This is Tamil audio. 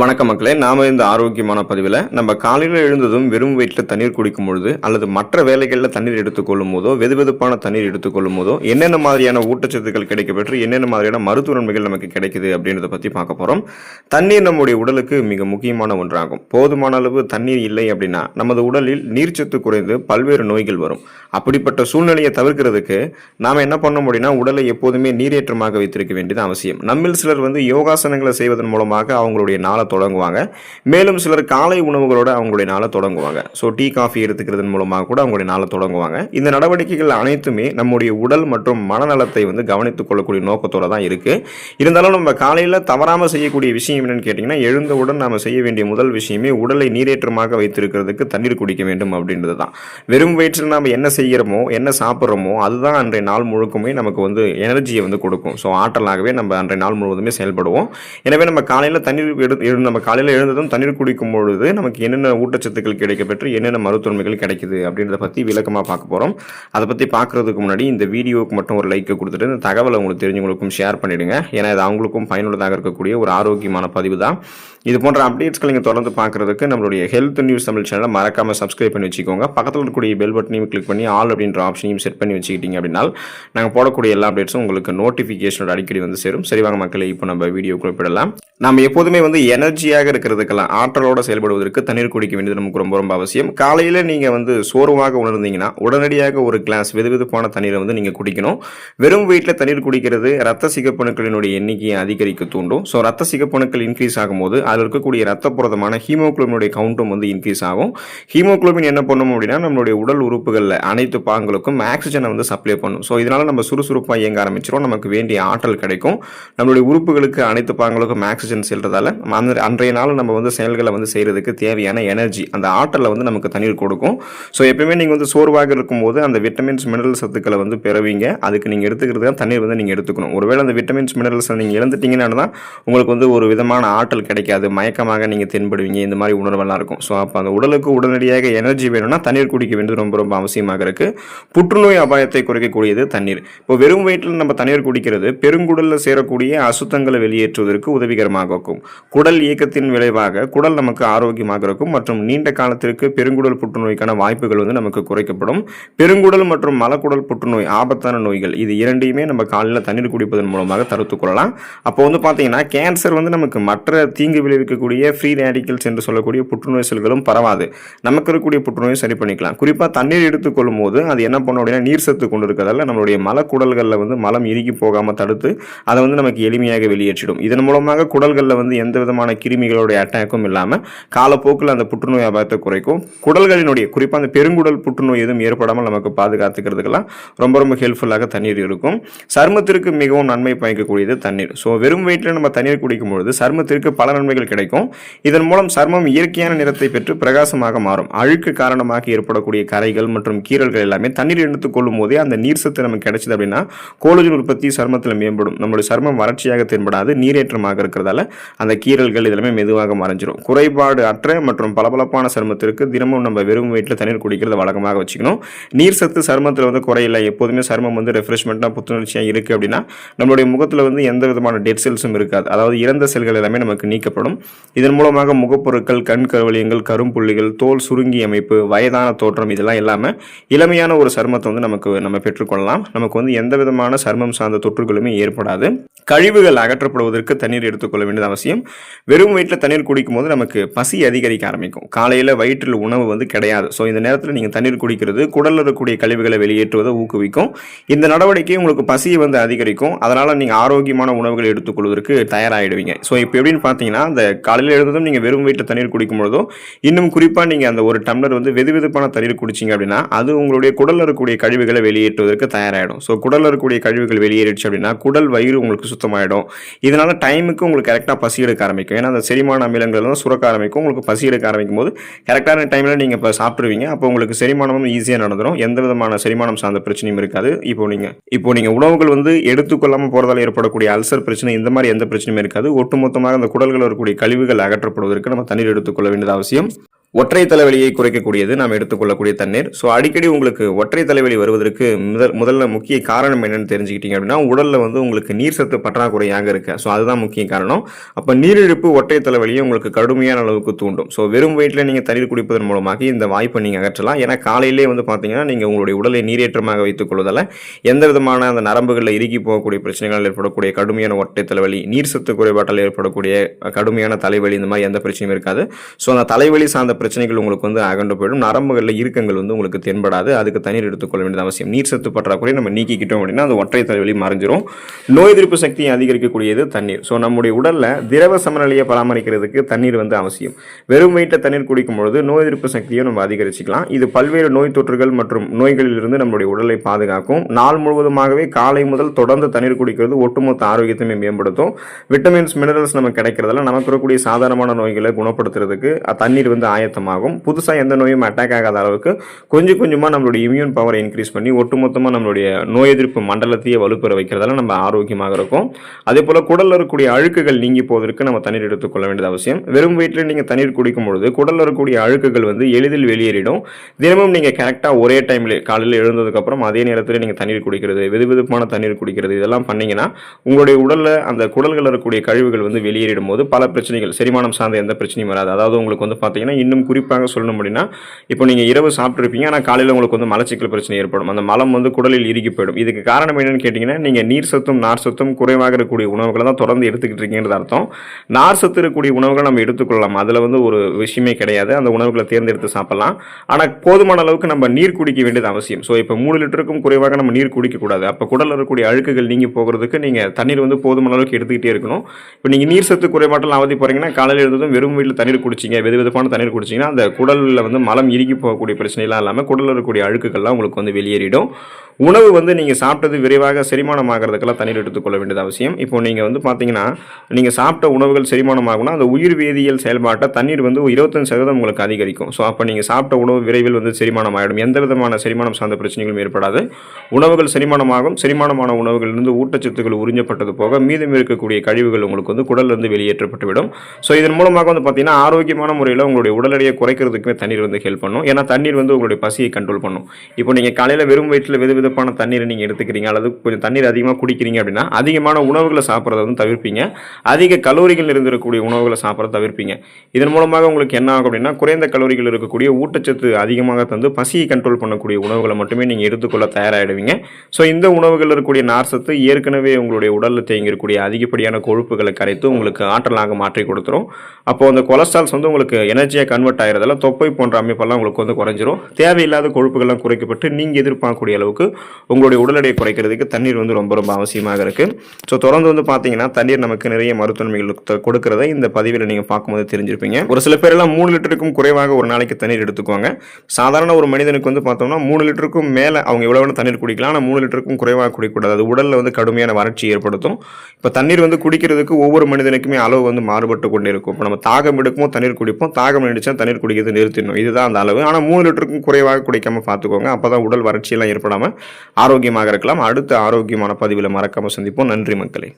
வணக்கம் மக்களே. நாம இந்த ஆரோக்கியமான பதிவில் நம்ம காலையில் எழுந்ததும் வெறும் வயிற்றில் தண்ணீர் குடிக்கும் பொழுது அல்லது மற்ற வேலைகளில் தண்ணீர் எடுத்துக்கொள்ளும் போதோ வெதுவெதுப்பான தண்ணீர் எடுத்துக்கொள்ளும் போதோ என்னென்ன மாதிரியான ஊட்டச்சத்துக்கள் கிடைக்கப்பெற்று என்னென்ன மாதிரியான மருத்துவ நன்மைகள் நமக்கு கிடைக்குது அப்படின்றத பற்றி பார்க்க போகிறோம் தண்ணீர் நம்முடைய உடலுக்கு மிக முக்கியமான ஒன்றாகும். போதுமான அளவு தண்ணீர் இல்லை அப்படின்னா நமது உடலில் நீர்ச்சத்து குறைந்து பல்வேறு நோய்கள் வரும். அப்படிப்பட்ட சூழ்நிலையை தவிர்க்கிறதுக்கு நாம் என்ன பண்ண முடியும்னா உடலை எப்போதுமே நீரேற்றமாக வைத்திருக்க வேண்டியது அவசியம். நம்மில் சிலர் வந்து யோகாசனங்களை செய்வதன் மூலமாக அவங்களுடைய நாள தொடங்குவாங்க. மேலும் சிலர் காலை உணவுகளோட அவங்களுடைய நாளை தொடங்குவாங்க. ஸோ டீ காஃபி எடுத்துக்கிறதன் மூலமாக கூட அவங்களுடைய நாளை தொடங்குவாங்க. இந்த நடவடிக்கைகள் அனைத்துமே நம்முடைய உடல் மற்றும் மனநலத்தை வந்து கவனித்துக் கொள்ளக்கூடிய நோக்கத்தோடு தான் இருக்குது இருந்தாலும் நம்ம காலையில் தவறாமல் செய்யக்கூடிய விஷயம் என்னென்னு கேட்டிங்கன்னா எழுந்தவுடன் நாம் செய்ய வேண்டிய முதல் விஷயமே உடலை நீரேற்றமாக வைத்திருக்கிறதுக்கு தண்ணீர் குடிக்க வேண்டும் அப்படின்றது தான். வெறும் வயிற்றில் நாம் என்ன செய்கிறோமோ என்ன சாப்பிட்றோமோ அதுதான் அன்றைய நாள் முழுக்குமே நமக்கு வந்து எனர்ஜியை வந்து கொடுக்கும். ஸோ ஆற்றலாகவே நம்ம அன்றைய நாள் முழுவதுமே செயல்படுவோம். எனவே நம்ம காலையில் தண்ணீர் எடு எழு- நம்ம காலையில் எழுந்ததும் தண்ணீர் குடிக்கும் பொழுது நமக்கு என்னென்ன ஊட்டச்சத்துக்கள் கிடைக்கப்பெற்று என்னென்ன மருத்துவமைகள் கிடைக்குது அப்படின்றத பற்றி விளக்கமாக பார்க்க போகிறோம் அதை பற்றி பார்க்குறதுக்கு முன்னாடி இந்த வீடியோவுக்கு மட்டும் ஒரு லைக்கை கொடுத்துட்டு இந்த தகவலை உங்களுக்கு தெரிஞ்சவங்களுக்கும் ஷேர் பண்ணிவிடுங்க ஏன்னா இது அவங்களுக்கும் பயனுள்ளதாக இருக்கக்கூடிய ஒரு ஆரோக்கியமான பதிவு தான். இது போன்ற அப்டேட்ஸ்களை நீங்கள் தொடர்ந்து பார்க்குறதுக்கு நம்மளுடைய ஹெல்த் நியூஸ் தமிழ் சேனலை மறக்காமல் சப்ஸ்கிரைப் பண்ணி வச்சுக்கோங்க. பக்கத்தில் இருக்கக்கூடிய பெல் பட்டனையும் கிளிக் பண்ணி ஆல் அப்படின்ற ஆப்ஷனையும் செட் பண்ணி வச்சுக்கிட்டீங்க அப்படின்னா நாங்கள் போடக்கூடிய எல்லா அப்டேட்ஸும் உங்களுக்கு நோட்டிஃபிகேஷனோட அடிக்கடி வந்து சேரும். சரி வாங்க இப்போ நம்ம வீடியோ குறிப்பிடலாம். நம்ம எப்போதுமே வந்து எனர்ஜியாக இருக்கிறதுக்கெல்லாம் ஆற்றலோட செயல்படுவதற்கு தண்ணீர் குடிக்க வேண்டியது நமக்கு ரொம்ப ரொம்ப அவசியம். காலையில் நீங்கள் வந்து சோர்வாக உணர்ந்தீங்கன்னா உடனடியாக ஒரு கிளாஸ் வெதுவெதுப்பான தண்ணீரை வந்து நீங்கள் குடிக்கணும். வெறும் வீட்டில் தண்ணீர் குடிக்கிறது ரத்த சிகப்பணுக்களினுடைய எண்ணிக்கையை அதிகரிக்க தூண்டும். ஸோ ரத்த சிகப்பணுக்கள் இன்க்ரீஸ் ஆகும்போது அதில் இருக்கக்கூடிய ரத்த புரதமான ஹீமோகுளோபினுடைய கவுண்ட்டும் வந்து இன்க்ரீஸ் ஆகும். ஹீமோகுளோபின் என்ன பண்ணும் அப்படின்னா நம்மளுடைய உடல் உறுப்புகளில் அனைத்து பாகங்களுக்கும் ஆக்சிஜனை வந்து சப்ளை பண்ணும். ஸோ இதனால் நம்ம சுறுசுறுப்பாக இயங்க ஆரம்பிச்சிடும் நமக்கு வேண்டிய ஆற்றல் கிடைக்கும். நம்மளுடைய உறுப்புகளுக்கு அனைத்து பாகங்களுக்கும் ஆக்சிஜன் செல்றதால அந்த அன்றைய நாள் நம்ம வந்து செயல்களை வந்து செய்கிறதுக்கு தேவையான எனர்ஜி அந்த ஆற்றலை வந்து நமக்கு தண்ணீர் கொடுக்கும். ஸோ எப்பயுமே நீங்கள் வந்து சோர்வாக இருக்கும்போது அந்த விட்டமின்ஸ் மினரல் சத்துக்களை வந்து பெறுவீங்க. அதுக்கு நீங்கள் எடுத்துக்கிறது தான் தண்ணீர் வந்து நீங்கள் எடுத்துக்கணும். ஒருவேளை அந்த விட்டமின்ஸ் மினரல்ஸ் நீங்கள் இழந்துட்டீங்கன்னா தான் உங்களுக்கு வந்து ஒரு விதமான ஆற்றல் கிடைக்காது. மயக்கமாக நீங்கள் தென்படுவீங்க. இந்த மாதிரி உணர்வெல்லாம் இருக்கும். ஸோ அப்போ அந்த உடலுக்கு உடனடியாக எனர்ஜி வேணும்னா தண்ணீர் குடிக்க வேண்டியது ரொம்ப ரொம்ப அவசியமாக இருக்குது புற்றுநோய் அபாயத்தை குறைக்கக்கூடியது தண்ணீர். இப்போ வெறும் வயிற்றில் நம்ம தண்ணீர் குடிக்கிறது பெருங்குடலில் சேரக்கூடிய அசுத்தங்களை வெளியேற்றுவதற்கு உதவிகரமாக இருக்கும். குடல் இயக்கத்தின் விளைவாக குடல் நமக்கு ஆரோக்கியமாக இருக்கும். மற்றும் நீண்ட காலத்திற்கு பெருங்குடல் புற்றுநோய்க்கான வாய்ப்புகள் வந்து நமக்கு குறைக்கப்படும். பெருங்குடல் மற்றும் மலக்குடல் புற்றுநோய் ஆபத்தான நோய்கள் இது இரண்டையுமே நம்ம காலையில் தண்ணீர் குடிப்பதன் மூலமாக தடுத்துக் கொள்ளலாம். அப்போ வந்து பார்த்தீங்கன்னா கேன்சர் வந்து நமக்கு மற்ற தீங்கு இருக்கக்கூடிய ஃப்ரீ ரேடிக்கல்ஸ் என்று சொல்லக்கூடிய புற்றுநோய் செல்களும் பரவாது. நமக்கு இருக்கக்கூடிய புற்றுநோயை சரி பண்ணிக்கலாம். குறிப்பாக தண்ணீர் எடுத்துக்கொள்ளும் போது அது என்ன பண்ணும் அப்படின்னா நீர் சத்து கொண்டு இருக்கிறதால நம்மளுடைய மலக்குடல்களில் வந்து மலம் இறுகி போகாமல் தடுத்து அதை வந்து நமக்கு எளிமையாக வெளியேற்றிடும். இதன் மூலமாக குடல்களில் வந்து எந்த விதமான கிருமிகளுடைய அட்டாக்கும் இல்லாமல் காலப்போக்கில் அந்த புற்றுநோய் அபாயத்தை குறைக்கும். குடல்களினுடைய குறிப்பாக அந்த பெருங்குடல் புற்றுநோய் எதுவும் ஏற்படாமல் நமக்கு பாதுகாத்துக்கிறதுக்கெல்லாம் ரொம்ப ரொம்ப ஹெல்ப்ஃபுல்லாக தண்ணீர் இருக்கும். சருமத்திற்கு மிகவும் நன்மை பயக்கக்கூடியது தண்ணீர். ஸோ வெறும் வயிற்றில் நம்ம தண்ணீர் குடிக்கும் பொழுது சருமத்திற்கு பல நன்மைகள் கிடைக்கும். இதன் மூலம் சர்மம் இயற்கையான நிறத்தை பெற்று பிரகாசமாக மாறும். அழுக்கு காரணமாக ஏற்படக்கூடிய கரைகள் மற்றும் கீறல்கள் எல்லாமே தண்ணீர் எடுத்துக் கொள்ளும் போதே அந்த நீர் சத்து நமக்கு கிடைச்சது அப்படின்னா கோலஜன் உற்பத்தி சருமத்தில் மேம்படும். நம்மளுடைய சர்மம் வறட்சியாக தென்படாது நீரேற்றமாக இருக்கிறதால அந்த கீறல்கள் இதெல்லாமே மெதுவாக மறைஞ்சிரும். குறைபாடு அற்ற மற்றும் பளபளப்பான சருமத்திற்கு தினமும் நம்ம வெறும் வயிற்றில் தண்ணீர் குடிக்கிறத வழக்கமாக வச்சுக்கணும். நீர் சத்து சருமத்தில் வந்து குறையில்லை எப்போதுமே சருமம் வந்து ரெஃப்ரெஷ்மெண்ட்டாக புத்துணர்ச்சியாக இருக்குது அப்படின்னா நம்மளுடைய முகத்தில் வந்து எந்த விதமான டெட் செல்ஸும் இருக்காது. அதாவது இறந்த செல்கள் எல்லாமே நமக்கு நீக்கப்படும். இதன் மூலமாக முகப்பொருட்கள் கண் கருவலியங்கள் கரும்புள்ளிகள் தோல் சுருங்கி அமைப்பு வயதான தோற்றம் இதெல்லாம் இல்லாமல் இளமையான ஒரு சருமத்தை வந்து நமக்கு நம்ம பெற்றுக்கொள்ளலாம். நமக்கு வந்து எந்த விதமான சருமம் சார்ந்த தொற்றுகளுமே ஏற்படாது. கழிவுகள் அகற்றப்படுவதற்கு தண்ணீர் எடுத்துக்கொள்ள வேண்டியது அவசியம். வெறும் வயிற்றில் தண்ணீர் குடிக்கும் போது நமக்கு பசி அதிகரிக்க ஆரம்பிக்கும். காலையில் வயிற்றில் உணவு வந்து கிடையாது. ஸோ இந்த நேரத்தில் நீங்கள் தண்ணீர் குடிக்கிறது குடலில் இருக்கக்கூடிய கழிவுகளை வெளியேற்றுவதை ஊக்குவிக்கும். இந்த நடவடிக்கை உங்களுக்கு பசியை வந்து அதிகரிக்கும். அதனால் நீங்கள் ஆரோக்கியமான உணவுகளை எடுத்துக்கொள்வதற்கு தயாராகிடுவீங்க ஸோ இப்போ எப்படின்னு பார்த்தீங்கன்னா அந்த காலையில் எழுந்ததும் நீங்கள் வெறும் வயிற்றில் தண்ணீர் குடிக்கும் பொழுதோ இன்னும் குறிப்பாக நீங்கள் அந்த ஒரு டம்ளர் வந்து வெது வெதுப்பான தண்ணீர் குடிச்சிங்க அப்படின்னா அது உங்களுடைய குடலில் இருக்கக்கூடிய கழிவுகளை வெளியேற்றுவதற்கு தயாராகிடும் ஸோ குடலில் இருக்கக்கூடிய கழிவுகள் வெளியேறிடுச்சு அப்படின்னா குடல் வயிறு உங்களுக்கு சுத்தமாயிடும். இதனால டைமுக்கு உங்களுக்கு கரெக்டாக பசி எடுக்க ஆரம்பிக்கும். ஏன்னா அந்த செரிமான அமிலங்கள் தான் சுரக்க ஆரம்பிக்கும். உங்களுக்கு பசி எடுக்க ஆரம்பிக்கும் போது கரெக்டான டைமில் நீங்கள் இப்போ சாப்பிட்ருவீங்க அப்போ உங்களுக்கு செரிமானமும் ஈஸியாக நடந்துடும் எந்த விதமான செரிமானம் சார்ந்த பிரச்சனையும் இருக்காது. இப்போ நீங்கள் இப்போ நீங்கள் உணவுகள் வந்து எடுத்துக்கொள்ளாமல் போகிறதால ஏற்படக்கூடிய அல்சர் பிரச்சனை இந்த மாதிரி எந்த பிரச்சனையும் இருக்காது. ஒட்டுமொத்தமாக அந்த குடல்கள் வரக்கூடிய கழிவுகள் அகற்றப்படுவதற்கு நம்ம தண்ணீர் எடுத்துக்கொள்ள வேண்டியது அவசியம். ஒற்றை தலைவலியை குறைக்கக்கூடியது நாம் எடுத்துக்கொள்ளக்கூடிய தண்ணீர். ஸோ அடிக்கடி உங்களுக்கு ஒற்றை தலைவலி வருவதற்கு முதல் முதல்ல முக்கிய காரணம் என்னென்னு தெரிஞ்சுக்கிட்டீங்க அப்படின்னா உடலில் வந்து உங்களுக்கு நீர் சத்து பற்றாக்குறையாக இருக்கு. ஸோ அதுதான் முக்கிய காரணம். அப்போ நீரிழிப்பு ஒற்றை தலைவலியை உங்களுக்கு கடுமையான அளவுக்கு தூண்டும். ஸோ வெறும் வயிற்றில் நீங்கள் தண்ணீர் குடிப்பதன் மூலமாக இந்த வாய்ப்பை நீங்கள் அகற்றலாம். ஏன்னா காலையிலே வந்து பார்த்தீங்கன்னா நீங்கள் உங்களுடைய உடலை நீரேற்றமாக வைத்துக் கொள்வதால் எந்த விதமான அந்த நரம்புகளில் இறுகி போகக்கூடிய பிரச்சனைகள் ஏற்படக்கூடிய கடுமையான ஒற்றை தலைவலி நீர் சத்து குறைபாட்டால் ஏற்படக்கூடிய கடுமையான தலைவலி இந்த மாதிரி எந்த பிரச்சனையும் இருக்காது. ஸோ அந்த தலைவலி சார்ந்த பிரச்சனைகள் உங்களுக்கு வந்து அகண்டு போயிடும். நரம்புகளில் இறுக்கங்கள் வந்து உங்களுக்கு தென்படாது. அதுக்கு தண்ணீர் எடுத்துக்கொள்ள வேண்டியது அவசியம். நீர் சத்து பற்றாக்குறை நம்ம நீக்கிக்கிட்டோம் அப்படின்னா அது ஒற்றை தலைவலி மறைஞ்சிரும். நோய் எதிர்ப்பு சக்தியை அதிகரிக்கக்கூடியது தண்ணீர். ஸோ நம்முடைய உடலில் திரவ சமநிலையை பராமரிக்கிறதுக்கு தண்ணீர் வந்து அவசியம். வெறும் வயிற்ற தண்ணீர் குடிக்கும் பொழுது நோய் எதிர்ப்பு சக்தியை நம்ம அதிகரிச்சுக்கலாம். இது பல்வேறு நோய் தொற்றுகள் மற்றும் நோய்களிலிருந்து நம்முடைய உடலை பாதுகாக்கும். நாள் முழுவதுமாகவே காலை முதல் தொடர்ந்து தண்ணீர் குடிக்கிறது ஒட்டுமொத்த ஆரோக்கியத்தையுமே மேம்படுத்தும். விட்டமின்ஸ் மினரல்ஸ் நமக்கு கிடைக்கிறதெல்லாம் நமக்கு இருக்கக்கூடிய சாதாரணமான நோய்களை குணப்படுத்துறதுக்கு தண்ணீர் வந்து ஆயத்தமாகும் புதுசாக எந்த நோயும் அட்டாக் ஆகாத அளவுக்கு கொஞ்சம் கொஞ்சமாக நம்மளுடைய இம்யூன் பவரை இன்க்ரீஸ் பண்ணி ஒட்டுமொத்தமாக நம்மளுடைய நோய் எதிர்ப்பு மண்டலத்தையே வலுப்பெற வைக்கிறதால நம்ம ஆரோக்கியமாக இருக்கும். அதே போல் குடலில் இருக்கக்கூடிய அழுக்குகள் நீங்கி போவதற்கு நம்ம தண்ணீர் எடுத்துக்கொள்ள வேண்டியது அவசியம். வெறும் வயிற்றில் நீங்கள் தண்ணீர் குடிக்கும் பொழுது குடலில் இருக்கக்கூடிய அழுக்குகள் வந்து எளிதில் வெளியேறிடும். தினமும் நீங்கள் கரெக்டாக ஒரே டைமில் காலையில் எழுந்ததுக்கப்புறம் அதே நேரத்தில் நீங்கள் தண்ணீர் குடிக்கிறது வெது வெதுப்பான தண்ணீர் குடிக்கிறது இதெல்லாம் பண்ணிங்கன்னா உங்களுடைய உடலில் அந்த குடல்களில் இருக்கக்கூடிய கழிவுகள் வந்து வெளியேறிடும் போது பல பிரச்சனைகள் செரிமானம் சார்ந்த எந்த பிரச்சனையும் வராது. அதாவது உங்களுக்கு வந்து பார்த்தீங்கன்னா இன்னும் குறிப்பாக சொல்லணும் அப்படின்னா இப்போ நீங்கள் இரவு சாப்பிட்ருப்பீங்க ஆனால் காலையில் உங்களுக்கு வந்து மலச்சிக்கல் பிரச்சனை ஏற்படும். அந்த மலம் வந்து குடலில் இறுகி போயிடும். இதுக்கு காரணம் என்னன்னு கேட்டிங்கன்னா நீங்கள் நீர் சத்தும் நார் சத்தும் குறைவாக இருக்கக்கூடிய உணவுகளை தான் தொடர்ந்து எடுத்துக்கிட்டு இருக்கீங்கிறது அர்த்தம். நார் சத்து இருக்கக்கூடிய உணவுகளை நம்ம எடுத்துக்கொள்ளலாம். அதில் வந்து ஒரு விஷயமே கிடையாது. அந்த உணவுகளை தேர்ந்தெடுத்து சாப்பிடலாம். ஆனால் போதுமான அளவுக்கு நம்ம நீர் குடிக்க வேண்டியது அவசியம். ஸோ இப்போ மூணு லிட்டருக்கும் குறைவாக நம்ம நீர் குடிக்கக்கூடாது அப்போ குடலில் இருக்கக்கூடிய அழுக்குகள் நீங்கி போகிறதுக்கு நீங்கள் தண்ணீர் வந்து போதுமான அளவுக்கு எடுத்துக்கிட்டே இருக்கணும். இப்போ நீங்கள் நீர் சத்து குறைபாட்டில் அவதி போகிறீங்கன்னா காலையில் எழுந்ததும் வெறும் வீட்டில் தண்ணீர் குடிச்சிங்க. வெது வெதுப்பான தண்ணீர் குடிச்சிங்கன்னா அந்த குடலில் வந்து மலம் இறுக்கி போகக்கூடிய பிரச்சனைலாம் இல்லாமல் குடலில் இருக்கக்கூடிய அழுக்குகள்லாம் உங்களுக்கு வந்து வெளியேறிடும். உணவு வந்து நீங்கள் சாப்பிட்டது விரைவாக செரிமானம் ஆகிறதுக்கெல்லாம் தண்ணீர் எடுத்துக்கொள்ள வேண்டியது அவசியம். இப்போ நீங்கள் வந்து பார்த்தீங்கன்னா நீங்கள் சாப்பிட்ட உணவுகள் செரிமானம் ஆகும்னா அந்த உயிர் வேதியியல் செயல்பாட்டை தண்ணீர் வந்து இருபத்தஞ்சு சதவீதம் உங்களுக்கு அதிகரிக்கும். ஸோ அப்போ நீங்கள் சாப்பிட்ட உணவு விரைவில் வந்து செரிமானம் ஆகிடும் எந்த விதமான செரிமானம் சார்ந்த பிரச்சனைகளும் ஏற்படாது. உணவுகள் செரிமானமாகும். செரிமானமான உணவுகளிலிருந்து ஊட்டச்சத்துக்கள் உறிஞ்சப்பட்டது போக மீதம் இருக்கக்கூடிய கழிவுகள் உங்களுக்கு வந்து குடலிருந்து வெளியேற்றப்பட்டுவிடும். ஸோ இதன் மூலமாக வந்து பார்த்தீங்கன்னா ஆரோக்கியமான முறையில் உங்களுடைய உடல் எடையை குறைக்கிறதுக்குமே தண்ணீர் வந்து ஹெல்ப் பண்ணும். ஏன்னா தண்ணீர் வந்து உங்களுடைய பசியை கண்ட்ரோல் பண்ணும். இப்போ நீங்கள் காலையில் வெறும் வயிற்றில் வெது விதப்பான தண்ணீரை நீங்கள் எடுத்துக்கிறீங்க அல்லது கொஞ்சம் தண்ணீர் அதிகமாக குடிக்கிறீங்க அப்படின்னா அதிகமான உணவுகளை சாப்பிட்றத வந்து தவிர்ப்பீங்க. அதிக கலோரிகள் இருந்திருக்கக்கூடிய உணவுகளை சாப்பிட்றத தவிர்ப்பீங்க. இதன் மூலமாக உங்களுக்கு என்ன ஆகும் அப்படின்னா குறைந்த கலோரிகள் இருக்கக்கூடிய ஊட்டச்சத்து அதிகமாக தந்து பசியை கண்ட்ரோல் பண்ணக்கூடிய உணவுகளை மட்டுமே நீங்கள் எடுத்துக்கொள்ள தயாராகிடுவீங்க ஸோ இந்த உணவுகள் இருக்கக்கூடிய நார்சத்து ஏற்கனவே உங்களுடைய உடலில் தேங்கிருக்கக்கூடிய அதிகப்படியான கொழுப்புகளை கரைத்து உங்களுக்கு ஆற்றலாக மாற்றி கொடுத்துரும். அப்போது அந்த கொலஸ்ட்ரால்ஸ் வந்து உங்களுக்கு எனர்ஜியாக கன்வெர்ட் ஆகிறதால தொப்பை போன்ற அமைப்பெல்லாம் உங்களுக்கு வந்து குறைஞ்சிரும். தேவையில்லாத கொழுப்புகள்லாம் குறைக்கப்பட்டு நீங்கள் எதிர்பார்க்கக்கூடிய அளவுக்கு உங்களுடைய உடல் எடையை குறைக்கிறதுக்கு தண்ணீர் வந்து ரொம்ப ரொம்ப அவசியமாக இருக்குது ஸோ தொடர்ந்து வந்து பார்த்தீங்கன்னா தண்ணீர் நமக்கு நிறைய மருத்துவமைகள் கொடுக்கறத இந்த பதிவில் நீங்கள் பார்க்கும்போது தெரிஞ்சிருப்பீங்க. ஒரு சில பேரெல்லாம் மூணு லிட்டருக்கும் குறைவாக ஒரு நாளைக்கு தண்ணீர் எடுத்துக்குவாங்க. சாதாரண ஒரு மனிதனுக்கு வந்து பார்த்தோம்னா மூணு லிட்டருக்கும் மேலே அவங்க எவ்வளோ வேணும் தண்ணீர் குடிக்கலாம். ஆனால் மூணு லிட்டருக்கும் குறைவாக குடிக்கக்கூடாது. அது உடலில் வந்து கடுமையான வறட்சி ஏற்படுத்தும். இப்போ தண்ணீர் வந்து குடிக்கிறதுக்கு ஒவ்வொரு மனிதனுக்குமே அளவு வந்து மாறுபட்டு கொண்டே இருக்கும். இப்போ நம்ம தாகம் எடுக்குமோ தண்ணீர் குடிப்போம். தாகம் லிட்டர் தண்ணீர் குடிக்கிறது நிறுத்திடணும். இதுதான் அந்த அளவு. ஆனால் மூணு லிட்டருக்கும் குறைவாக குடிக்காம பார்த்துக்கோங்க. அப்போ தான் உடல் வறட்சியெல்லாம் ஏற்படாமல் ஆரோக்கியமாக இருக்கலாம். அடுத்த ஆரோக்கியமான பதிவில் மறக்காமல் சந்திப்போம். நன்றி மக்களே.